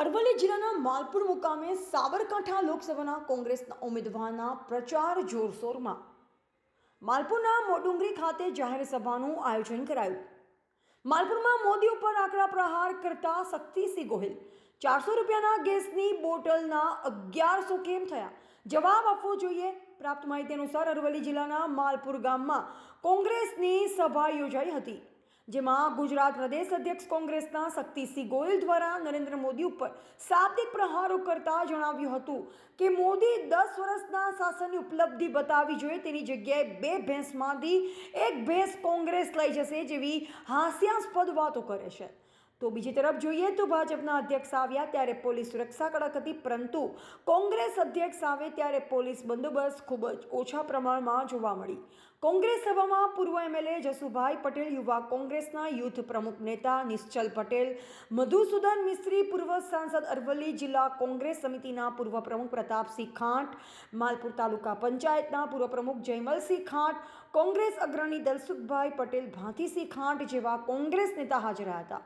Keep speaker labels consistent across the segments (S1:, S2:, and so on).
S1: અરવલ્લી જિલ્લાના માલપુર મુકામે સાબરકાંઠા લોકસભાના કોંગ્રેસના ઉમેદવારના પ્રચાર જોરશોરમાં. માલપુરના મોડુંગરી ખાતે જાહેર સભાનું આયોજન કરાયું. માલપુરમાં મોદી ઉપર આકરા પ્રહાર કરતા શક્તિસિંહ ગોહિલ ચારસો રૂપિયાના ગેસની બોટલના અગિયારસો કેમ થયા? જવાબ આપવો જોઈએ. પ્રાપ્ત માહિતી અનુસાર અરવલ્લી જિલ્લાના માલપુર ગામમાં કોંગ્રેસની સભા યોજાઈ હતી. જેમાં ગુજરાત પ્રદેશ અધ્યક્ષ કોંગ્રેસના શક્તિસિંહ ગોયલ દ્વારા નરેન્દ્ર મોદી ઉપર શાબ્દિક પ્રહારો કરતા જણાવ્યું હતું કે મોદી દસ વર્ષના શાસનની ઉપલબ્ધિ બતાવવી જોઈએ. તેની જગ્યાએ બે ભેંસમાંથી એક ભેંસ કોંગ્રેસ લઈ જશે જેવી હાસ્યાસ્પદ વાતો કરે છે. તો બીજી તરફ જોઈએ તો ભાજપના અધ્યક્ષ આવ્યા ત્યારે પોલીસ સુરક્ષા કડક હતી, પરંતુ કોંગ્રેસ અધ્યક્ષ આવે ત્યારે પોલીસ બંદોબસ્ત ખૂબ જ ઓછા પ્રમાણમાં જોવા મળી. કોંગ્રેસ સભામાં પૂર્વ એમએલએ જસુભાઈ પટેલ, યુવા કોંગ્રેસના યુથ પ્રમુખ નેતા નિશ્ચલ પટેલ, મધુસૂદન મિસ્ત્રી, પૂર્વ સાંસદ અરવલ્લી જિલ્લા કોંગ્રેસ સમિતિના પૂર્વ પ્રમુખ પ્રતાપસિંહ ખાંટ, માલપુર તાલુકા પંચાયતના પૂર્વ પ્રમુખ જયમલસિંહ ખાંટ, કોંગ્રેસ અગ્રણી દલસુખભાઈ પટેલ ભાંતીસિંહ ખાંટ જેવા કોંગ્રેસ નેતા હાજર હતા.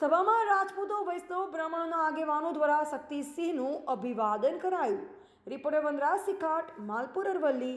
S1: સભામાં રાજપૂતો વૈષ્ણવ બ્રાહ્મણોના આગેવાનો દ્વારા શક્તિસિંહનું અભિવાદન કરાયું. રિપોર્ટર વનરાજ સિખાટ માલપુર અરવલ્લી